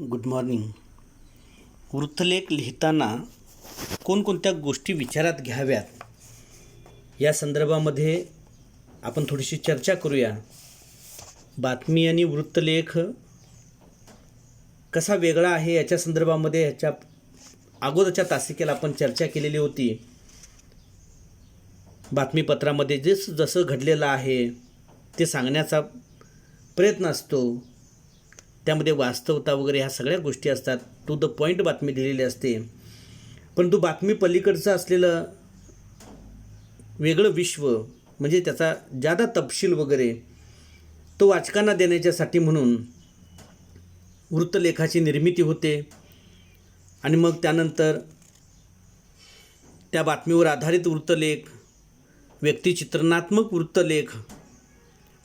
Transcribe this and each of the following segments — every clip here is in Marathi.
गुड मॉर्निंग वृत्तलेख लिहिताना कोणकोणत्या गोष्टी विचारात घ्याव्यात? या संदर्भामध्ये आपण थोडीशी चर्चा करूया. बातमी आणि वृत्तलेख कसा वेगळा आहे याच्या संदर्भामध्ये ह्याच्या अगोदरच्या तासिकेला आपण चर्चा केलेली होती. बातमीपत्रामध्ये जे जसं घडलेलं आहे ते सांगण्याचा प्रयत्न असतो. त्यामध्ये वास्तवता वगैरे ह्या सगळ्या गोष्टी असतात. टू द पॉईंट बातमी दिलेली असते. परंतु बातमी पलीकडचं असलेलं वेगळं विश्व म्हणजे त्याचा जादा तपशील वगैरे तो वाचकांना देण्याच्यासाठी म्हणून वृत्तलेखाची निर्मिती होते. आणि मग त्यानंतर त्या बातमीवर आधारित वृत्तलेख व्यक्तिचित्रणात्मक वृत्तलेख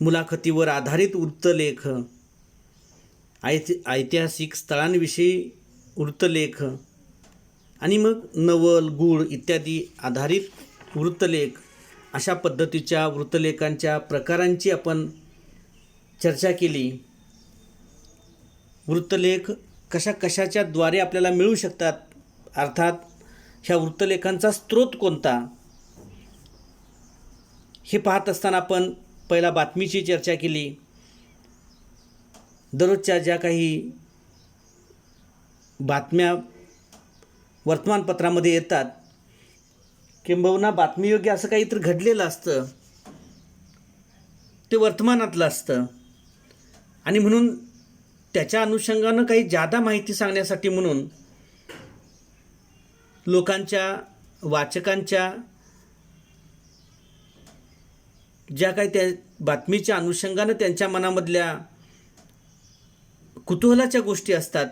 मुलाखतीवर आधारित वृत्तलेख ऐति ऐतिहासिक स्थळांविषयी वृत्तलेख आणि मग नवल गूढ इत्यादी आधारित वृत्तलेख. अशा पद्धतीच्या वृत्तलेखांच्या प्रकारांची आपण चर्चा केली. वृत्तलेख कशा कशाच्या द्वारे आपल्याला मिळू शकतात? अर्थात ह्या वृत्तलेखांचा स्रोत कोणता? हे पाहत असताना आपण पहिला बातमीची चर्चा केली. दररोजच्या ज्या काही बातम्या वर्तमानपत्रामध्ये येतात किंबहुना बातमीयोग्य असं काहीतरी घडलेलं असतं. ते वर्तमानातलं असतं. आणि म्हणून त्याच्या अनुषंगानं काही जादा माहिती सांगण्यासाठी म्हणून लोकांच्या वाचकांच्या ज्या काही त्या बातमीच्या अनुषंगानं त्यांच्या मनामधल्या कुतूहलाच्या गोष्टी असतात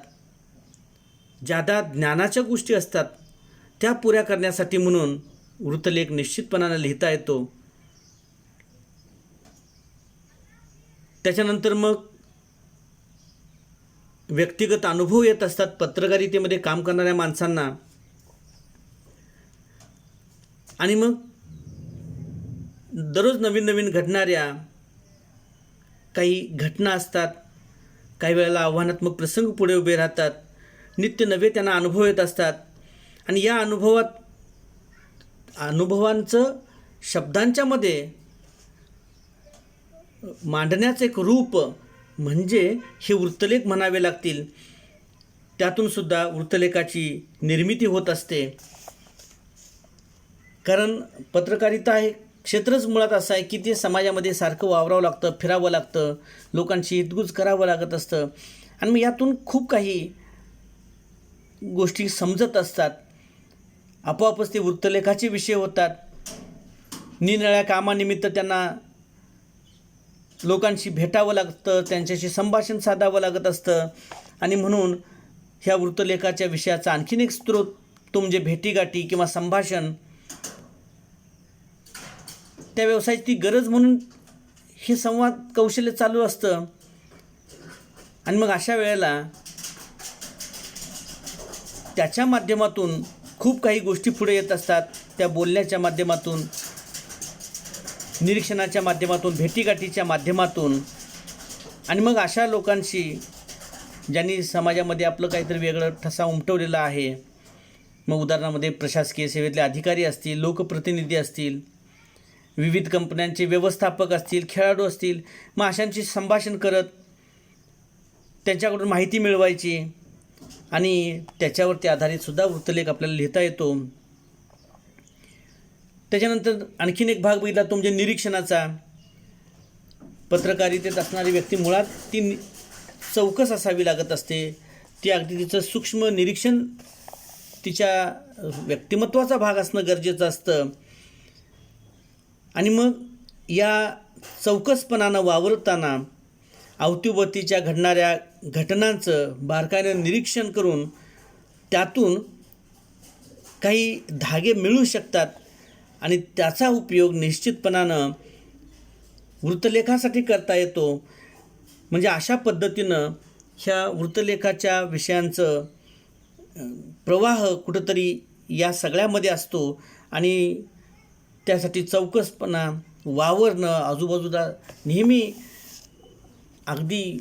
ज्यादा ज्ञानाच्या गोष्टी असतात त्या पुऱ्या करण्यासाठी म्हणून वृत्तलेख निश्चितपणानं लिहिता येतो. त्याच्यानंतर मग व्यक्तिगत अनुभव येत असतात पत्रकारितेमध्ये काम करणाऱ्या माणसांना. आणि मग दररोज नवीन नवीन घडणाऱ्या काही घटना असतात काही वेळेला आव्हानात्मक प्रसंग पुढे उभे राहतात. नित्य नवे त्यांना अनुभव येत असतात. आणि या अनुभवात अनुभवांचं शब्दांच्यामध्ये मांडण्याचं एक रूप म्हणजे हे वृत्तलेख म्हणावे लागतील. त्यातून सुद्धा वृत्तलेखाची निर्मिती होत असते. कारण पत्रकारिता हे क्षेत्रच मुळात असं आहे की ते समाजामध्ये सारखं वावरावं लागतं फिरावं लागतं लोकांशी हितगुज करावं लागत असतं. आणि मग यातून खूप काही गोष्टी समजत असतात. आपोआपच ते वृत्तलेखाचे विषय होतात. निरनिळ्या कामानिमित्त त्यांना लोकांशी भेटावं लागतं त्यांच्याशी संभाषण साधावं लागत असतं. आणि म्हणून ह्या वृत्तलेखाच्या विषयाचा आणखीन एक स्रोत तो म्हणजे भेटीगाठी किंवा संभाषण त्या व्यवसायाची गरज म्हणून हे संवाद कौशल्य चालू असतं. आणि मग अशा वेळेला त्याच्या माध्यमातून खूप काही गोष्टी पुढे येत असतात. त्या बोलण्याच्या माध्यमातून निरीक्षणाच्या माध्यमातून भेटीगाठीच्या माध्यमातून. आणि मग अशा लोकांशी ज्यांनी समाजामध्ये आपलं काहीतरी वेगळं ठसा उमटवलेला आहे. मग उदाहरणामध्ये प्रशासकीय सेवेतले अधिकारी असतील लोकप्रतिनिधी असतील विविध कंपन्यांचे व्यवस्थापक असतील खेळाडू असतील माशांशी संभाषण करत त्यांच्याकडून माहिती मिळवायची. आणि त्याच्यावरती आधारित सुद्धा वृत्तलेख आपल्याला लिहिता येतो. त्याच्यानंतर आणखीन एक भाग बघितला तो म्हणजे निरीक्षणाचा. पत्रकारितेत असणारी व्यक्ती मुळात ती नि- चौकस असावी लागत असते. ती अगदी तिचं सूक्ष्म निरीक्षण तिच्या व्यक्तिमत्वाचा भाग असणं गरजेचं असतं. आणि मग या चौकसपणानं वावरताना अवतीभोवतीच्या घडणाऱ्या घटनांचं बारकाईनं निरीक्षण करून त्यातून काही धागे मिळू शकतात आणि त्याचा उपयोग निश्चितपणानं वृत्तलेखासाठी करता येतो. म्हणजे अशा पद्धतीनं ह्या वृत्तलेखाच्या विषयांचं प्रवाह कुठंतरी या सगळ्यामध्ये असतो आणि त्यासाठी चौकसपणा वावरणं आजूबाजूला नेहमी अगदी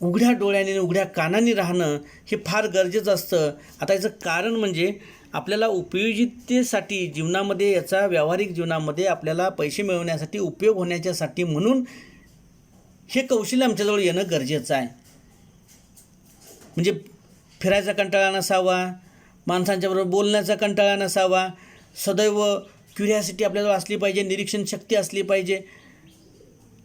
उघड्या डोळ्याने उघड्या कानाने राहणं हे फार गरजेचं असतं. आता याचं कारण म्हणजे आपल्याला उपयोजितेसाठी जीवनामध्ये याचा व्यावहारिक जीवनामध्ये आपल्याला पैसे मिळवण्यासाठी उपयोग होण्याच्यासाठी म्हणून हे कौशल्य आमच्याजवळ येणं गरजेचं आहे. म्हणजे फिरायचा कंटाळा नसावा माणसांच्याबरोबर बोलण्याचा कंटाळा नसावा सदैव क्युरियासिटी आपल्याजवळ असली पाहिजे निरीक्षण शक्ती असली पाहिजे.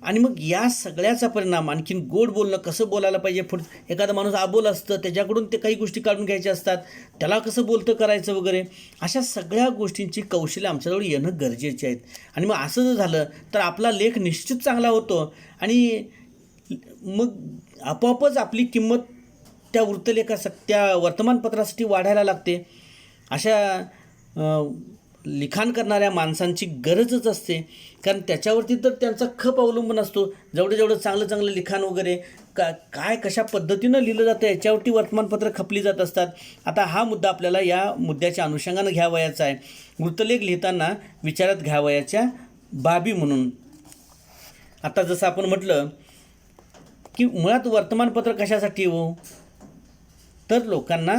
आणि मग या सगळ्याचा परिणाम आणखीन गोड बोलणं कसं बोलायला पाहिजे? पुढ एखादा माणूस आबोल असतं त्याच्याकडून ते काही गोष्टी काढून घ्यायच्या असतात. त्याला कसं बोलतं करायचं वगैरे? अशा सगळ्या गोष्टींची कौशल्य आमच्याजवळ येणं गरजेचे आहेत. आणि मग असं जर झालं तर आपला लेख निश्चित चांगला होतो. आणि मग आपोआपच आपली किंमत त्या वृत्तलेखा त्या वर्तमानपत्रासाठी वाढायला लागते. अशा लिखाण करणाऱ्या माणसांची गरजच असते. कारण त्याच्यावरती तर त्यांचा खप अवलंबून असतो. जेवढं जेवढं चांगलं चांगलं लिखाण वगैरे का काय कशा पद्धतीनं लिहिलं जातं याच्यावरती वर्तमानपत्र खपली जात असतात. आता हा मुद्दा आपल्याला या मुद्द्याच्या अनुषंगानं घ्यावयाचा आहे. वृत्तलेख लिहिताना विचारात घ्यावयाच्या बाबी म्हणून. आता जसं आपण म्हटलं की मुळात वर्तमानपत्र कशासाठी हो? तर लोकांना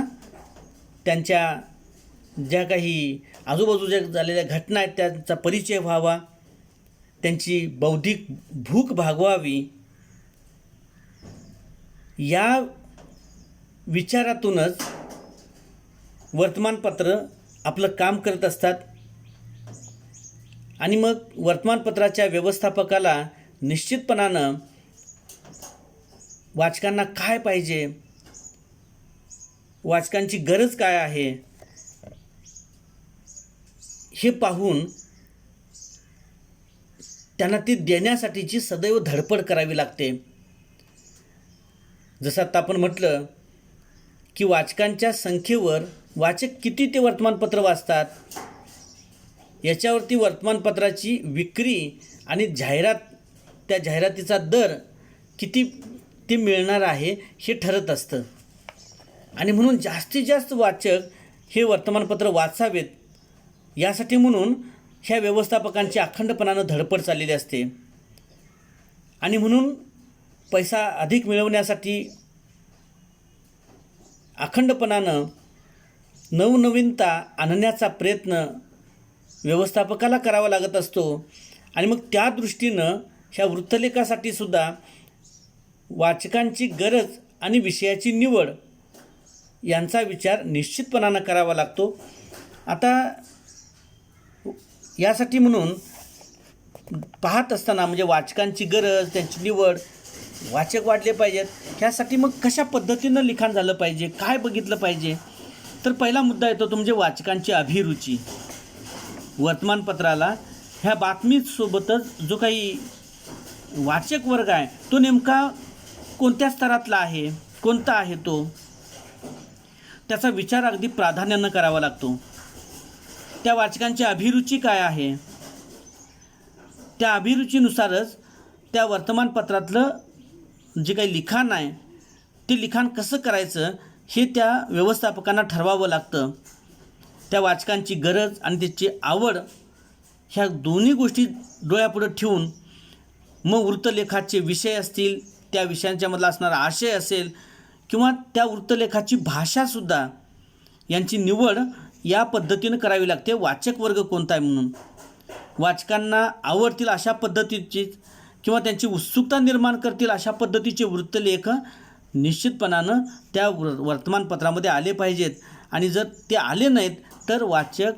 त्यांच्या ज्या काही आजूबाजूच्या झालेल्या घटना आहेत त्यांचा परिचय व्हावा त्यांची बौद्धिक भूक भागवावी या विचारातूनच वर्तमानपत्र आपलं काम करत असतात. आणि मग वर्तमानपत्राच्या व्यवस्थापकाला निश्चितपणानं वाचकांना काय पाहिजे वाचकांची गरज काय आहे हे पाहून त्यांना ती देण्यासाठीची सदैव धडपड करावी लागते. जसं आता आपण म्हटलं की वाचकांच्या संख्येवर वाचक किती ते वर्तमानपत्र वाचतात? याच्यावरती वर्तमानपत्राची विक्री आणि जाहिरात त्या जाहिरातीचा दर किती ते मिळणार आहे हे ठरत असतं. आणि म्हणून जास्तीत जास्त वाचक हे वर्तमानपत्र वाचावेत यासाठी म्हणून ह्या व्यवस्थापकांची अखंडपणानं धडपड चाललेली असते. आणि म्हणून पैसा अधिक मिळवण्यासाठी अखंडपणानं नवनवीनता आणण्याचा प्रयत्न व्यवस्थापकाला करावा लागत असतो. आणि मग त्या दृष्टीनं ह्या वृत्तलेखासाठी सुद्धा वाचकांची गरज आणि विषयाची निवड यांचा विचार निश्चितपणानं करावा लागतो. आता यासाठी म्हणून पाहत असताना म्हणजे वाचकांची गरज त्यांची निवड वाचक वाढले पाहिजेत. ह्यासाठी मग कशा पद्धतीनं लिखाण झालं पाहिजे? काय बघितलं पाहिजे? तर पहिला मुद्दा येतो तो म्हणजे वाचकांची अभिरुची. वर्तमानपत्राला ह्या बातमीसोबतच जो काही वाचक वर्ग आहे तो नेमका कोणत्या स्तरातला आहे? कोणता आहे तो? त्याचा विचार अगदी प्राधान्यानं करावा लागतो. त्या वाचकांची अभिरुची काय आहे? त्या अभिरुचीनुसारच त्या वर्तमानपत्रातलं जे काही लिखाण आहे ते लिखाण कसं करायचं हे त्या व्यवस्थापकांना ठरवावं लागतं. त्या वाचकांची गरज आणि त्याची आवड ह्या दोन्ही गोष्टी डोळ्यापुढं ठेवून मग वृत्तलेखाचे विषय असतील त्या विषयांच्यामधला असणारा आशय असेल किंवा त्या वृत्तलेखाची भाषासुद्धा यांची निवड या पद्धतीनं करावी लागते. वाचक वर्ग कोणता आहे म्हणून? वाचकांना आवडतील अशा पद्धतीची किंवा त्यांची उत्सुकता निर्माण करतील अशा पद्धतीचे वृत्तलेख निश्चितपणानं त्या वृ वर्तमानपत्रामध्ये आले पाहिजेत. आणि जर ते आले नाहीत तर वाचक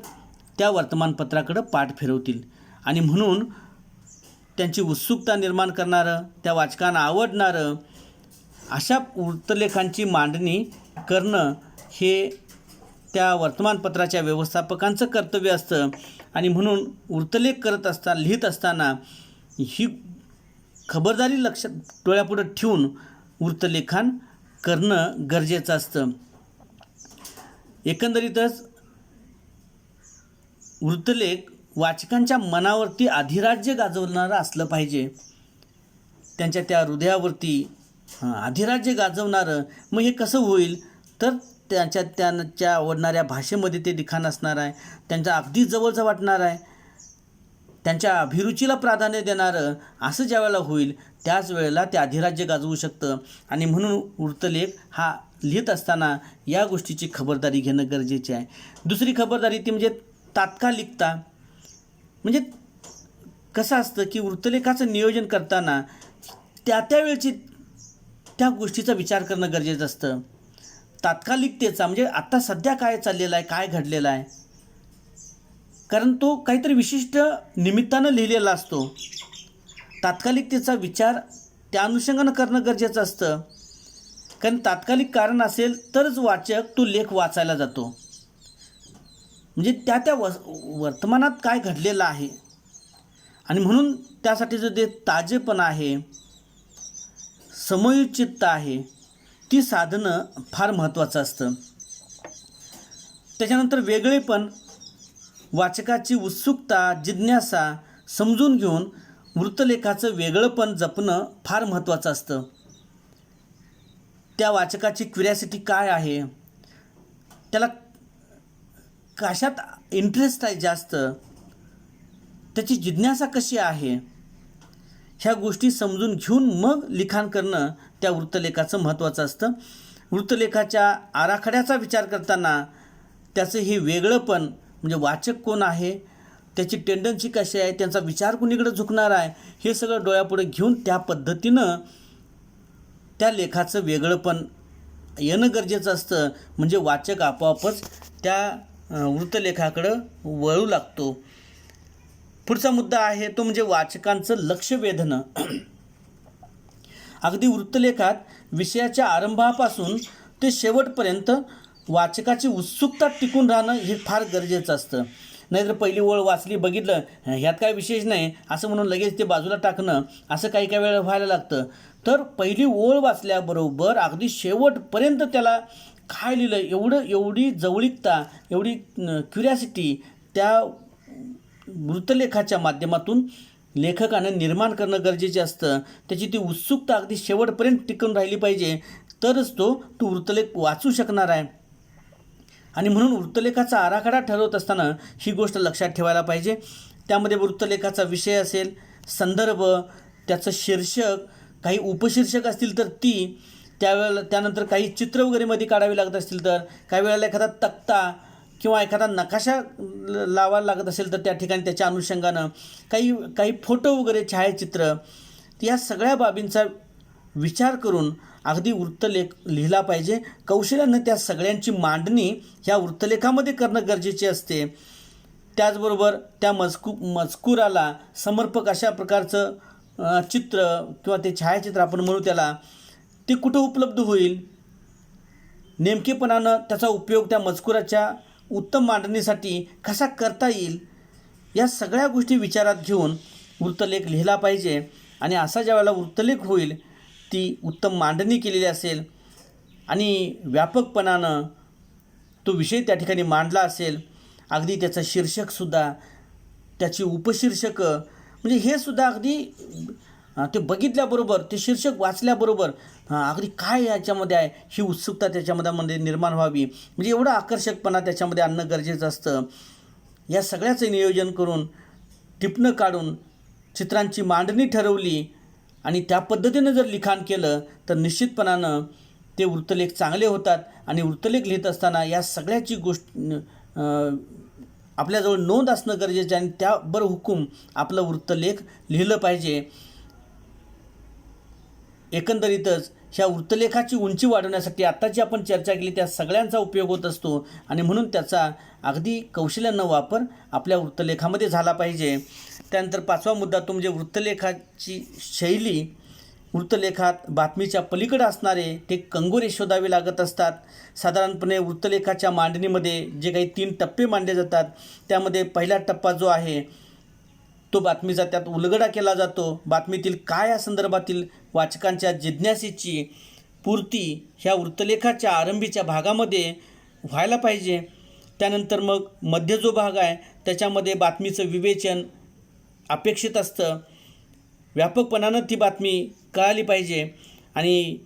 त्या वर्तमानपत्राकडं पाठ फिरवतील. आणि म्हणून त्यांची उत्सुकता निर्माण करणारं त्या वाचकांना आवडणारं अशा वृत्तलेखांची मांडणी करणं हे त्या वर्तमानपत्राच्या व्यवस्थापकांचं कर्तव्य असतं. आणि म्हणून वृत्तलेख करत असता लिहित असताना ही खबरदारी लक्षात डोळ्यापुढं ठेवून वृत्तलेखन करणं गरजेचं असतं. एकंदरीतच वृत्तलेख वाचकांच्या मनावरती अधिराज्य गाजवणारं असलं पाहिजे. त्यांच्या त्या हृदयावरती अधिराज्य गाजवणारं मग हे कसं होईल? तर त्यांच्या त्यांच्या आवडणाऱ्या भाषेमध्ये ते लिखाण असणार आहे. त्यांच्या अगदी जवळचं वाटणार आहे. त्यांच्या अभिरुचीला प्राधान्य देणारं असं ज्या वेळेला होईल त्याच वेळेला ते अधिराज्य गाजवू शकतं. आणि म्हणून वृत्तलेख हा लिहित असताना या गोष्टीची खबरदारी घेणं गरजेचे आहे. दुसरी खबरदारी ती म्हणजे तात्कालिकता. म्हणजे कसं असतं की वृत्तलेखाचं नियोजन करताना त्या त्यावेळची त्या गोष्टीचा विचार करणं गरजेचं असतं. तात्कालिकतेचा म्हणजे आत्ता सध्या काय चाललेलं आहे काय घडलेलं आहे? कारण तो काहीतरी विशिष्ट निमित्तानं लिहिलेला असतो. तात्कालिकतेचा विचार त्या अनुषंगानं करणं गरजेचं असतं. कारण तात्कालिक कारण असेल तरच वाचक तो लेख वाचायला जातो. म्हणजे त्या त्या व वर्तमानात काय घडलेलं आहे? आणि म्हणून त्यासाठीचं जे ताजेपणा आहे समयोचितता आहे ती साधनं फार महत्त्वाचं असतं. त्याच्यानंतर वेगळेपण वाचकाची उत्सुकता जिज्ञासा समजून घेऊन वृत्तलेखाचं वेगळंपण जपणं फार महत्त्वाचं असतं. त्या वाचकाची क्युरियासिटी काय आहे? त्याला कशात इंटरेस्ट आहे जास्त? त्याची जिज्ञासा कशी आहे? ह्या गोष्टी समजून घेऊन मग लिखाण करणं त्या वृत्तलेखाचं महत्त्वाचं असतं. वृत्तलेखाच्या आराखड्याचा विचार करताना त्याचं हे वेगळंपण म्हणजे वाचक कोण आहे त्याची टेंडन्सी कशी आहे त्यांचा विचार कुणीकडे झुकणार आहे हे सगळं डोळ्यापुढे घेऊन त्या पद्धतीनं त्या लेखाचं वेगळंपण येणं गरजेचं असतं. म्हणजे वाचक आपोआपच त्या वृत्तलेखाकडं वळू लागतो. पुढचा मुद्दा आहे तो म्हणजे वाचकांचं लक्ष वेधणं. अगदी वृत्तलेखात विषयाच्या आरंभापासून ते शेवटपर्यंत वाचकाची उत्सुकता टिकून राहणं हे फार गरजेचं असतं. नाहीतर पहिली ओळ वाचली बघितलं ह्यात काय विशेष नाही असं म्हणून लगेच ते बाजूला टाकणं असं काही काही वेळा व्हायला लागतं. तर पहिली ओळ वाचल्याबरोबर अगदी शेवटपर्यंत त्याला काय लिहिलं एवढं एवढी जवळीकता एवढी क्युरियासिटी त्या वृत्तलेखाच्या माध्यमातून लेखकानं निर्माण करणं गरजेचे असतं. त्याची ती उत्सुकता अगदी शेवटपर्यंत टिकून राहिली पाहिजे. तरच तो तो वृत्तलेख वाचू शकणार आहे. आणि म्हणून वृत्तलेखाचा आराखडा ठरवत असताना ही गोष्ट लक्षात ठेवायला पाहिजे. त्यामध्ये वृत्तलेखाचा विषय असेल संदर्भ त्याचं शीर्षक काही उपशीर्षक असतील तर ती त्यावेळेला त्यानंतर काही चित्र वगैरेमध्ये काढावी लागत असतील तर काही वेळेला एखादा तक्ता किंवा एखादा नकाशा ल- लावायला लागत असेल तर त्या ठिकाणी त्याच्या अनुषंगानं काही काही फोटो वगैरे छायाचित्र या सगळ्या बाबींचा विचार करून अगदी वृत्तलेख लिहिला पाहिजे. कौशल्यानं त्या सगळ्यांची मांडणी ह्या वृत्तलेखामध्ये करणं गरजेचे असते. त्याचबरोबर त्या मजकू मजकुराला समर्पक अशा प्रकारचं चित्र किंवा ते छायाचित्र आपण म्हणू त्याला ते कुठं उपलब्ध होईल? नेमकेपणानं त्याचा उपयोग त्या मजकुराच्या उत्तम मांडणीसाठी कसा करता येईल या सगळ्या गोष्टी विचारात घेऊन वृत्तलेख लिहिला पाहिजे. आणि असा ज्यावेळेला वृत्तलेख होईल ती उत्तम मांडणी केलेली असेल आणि व्यापकपणानं तो विषय त्या ठिकाणी मांडला असेल अगदी त्याचं शीर्षकसुद्धा त्याची उपशीर्षकं म्हणजे हे सुद्धा अगदी ते बघितल्याबरोबर ते शीर्षक वाचल्याबरोबर अगदी काय याच्यामध्ये आहे? ही उत्सुकता त्याच्यामध्ये मध्ये निर्माण व्हावी. म्हणजे एवढं आकर्षकपणा त्याच्यामध्ये आणणं गरजेचं असतं. या सगळ्याचं नियोजन करून टिपणं काढून चित्रांची मांडणी ठरवली आणि त्या पद्धतीनं जर लिखाण केलं तर निश्चितपणानं ते वृत्तलेख चांगले होतात आणि वृत्तलेख लिहित असताना या सगळ्याची गोष्ट आपल्याजवळ नोंद असणं गरजेचं आहे आणि त्याबर हुकूम आपलं वृत्तलेख लिहिलं पाहिजे. एकंदरीतच ह्या वृत्तलेखाची उंची वाढवण्यासाठी आत्ता जी आपण चर्चा केली त्या सगळ्यांचा उपयोग होत असतो. आणि म्हणून त्याचा अगदी कौशल्यानं वापर आपल्या वृत्तलेखामध्ये झाला पाहिजे. त्यानंतर पाचवा मुद्दा तो म्हणजे वृत्तलेखाची शैली. वृत्तलेखात बातमीच्या पलीकडे असणारे ते कंगोरे शोधावे लागत असतात. साधारणपणे वृत्तलेखाच्या मांडणीमध्ये जे काही तीन टप्पे मांडले जातात त्यामध्ये पहिला टप्पा जो आहे तो बातमीचा त्यात उलगडा केला जातो. बातमीतील काय या संदर्भातील वाचकांच्या जिज्ञासेची पूर्ती ह्या वृत्तलेखाच्या आरंभीच्या भागामध्ये व्हायला पाहिजे. त्यानंतर मग मध्य जो भाग आहे त्याच्यामध्ये बातमीचं विवेचन अपेक्षित असतं. व्यापकपणानं ती बातमी कळाली पाहिजे आणि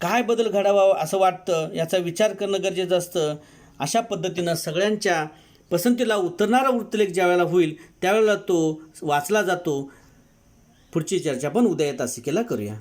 काय बदल घडावा असं वाटतं याचा विचार करणं गरजेचं असतं. अशा पद्धतीनं सगळ्यांच्या पसंतीला उतरणारा वृत्तलेख ज्या वेळेला होईल त्यावेळेला तो वाचला जातो. पुढची चर्चा पण उद्या या तासिकेला करूया.